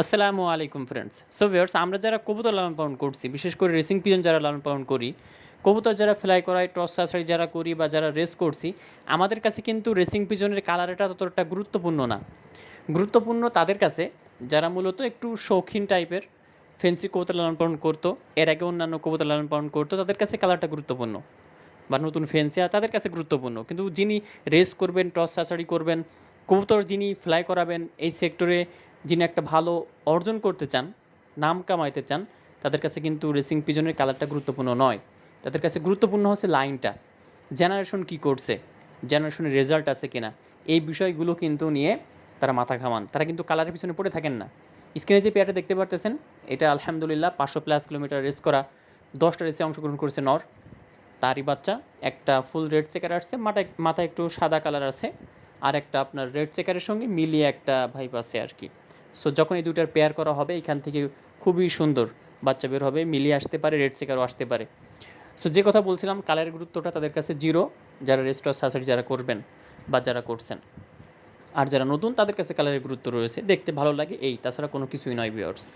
আসসালামু আলাইকুম friends so viewers আমরা যারা কবুতর লালন পালন করছি, বিশেষ করে রেসিং পিজন যারা লালন পালন করি, কবুতর যারা ফ্লাই করায় টস সাসারি যারা করি বা যারা রেস করছি, আমাদের কাছে কিন্তু রেসিং পিজনের কালারটা ততটা গুরুত্বপূর্ণ না। গুরুত্বপূর্ণ তাদের কাছে, যারা মূলত একটু শৌখিন টাইপের ফেন্সি কবুতর লালন পালন করতো, এর আগে অন্যান্য কবুতর লালন পালন করতো, তাদের কাছে কালারটা গুরুত্বপূর্ণ। বা নতুন ফেন্সিয়া তাদের কাছে গুরুত্বপূর্ণ। কিন্তু যিনি রেস করবেন টস সাসারি করবেন, কবুতর যিনি ফ্লাই করাবেন, এই সেক্টরে যিনি একটা ভালো অর্জন করতে চান, নাম কামাইতে চান, তাদের কাছে কিন্তু রেসিং পিজনের কালারটা গুরুত্বপূর্ণ নয়। তাদের কাছে গুরুত্বপূর্ণ হচ্ছে লাইনটা জেনারেশন কি করছে? জেনারেশনের রেজাল্ট আছে কিনা? এই বিষয়গুলো কিন্তু নিয়ে তারা মাথা ঘামান। তারা কিন্তু কালারের পিছনে পড়ে থাকেন না। স্ক্রিনে যে পেয়ারটা দেখতে পারতেছেন, এটা আলহামদুলিল্লাহ পাঁচশো প্লাস কিলোমিটার রেস করা, দশটা রেসে অংশগ্রহণ করেছে নর। তারই বাচ্চা, একটা ফুল রেড চেকার আসছে, মাথায় মাথায় একটু সাদা কালার আছে, আর একটা আপনার রেড চেকারের সঙ্গে মিলিয়ে একটা ভাইব আছে আর কি। সো যখন এই দুটার পেয়ার করা হবে, এখান থেকে খুবই সুন্দর বাচ্চা বের হবে, মিলিয়ে আসতে পারে রেড চেকারও আসতে পারে। সো যে কথা বলছিলাম কালারের গুরুত্বটা তাদের কাছে জিরো যারা রেস্টোর সাসারি যারা করবেন বা যারা করছেন। আর যারা নতুন, তাদের কাছে কালারের গুরুত্ব রয়েছে। দেখতে ভালো লাগে এই, তাছাড়া কোনো কিছুই নয় ভিউয়ার্স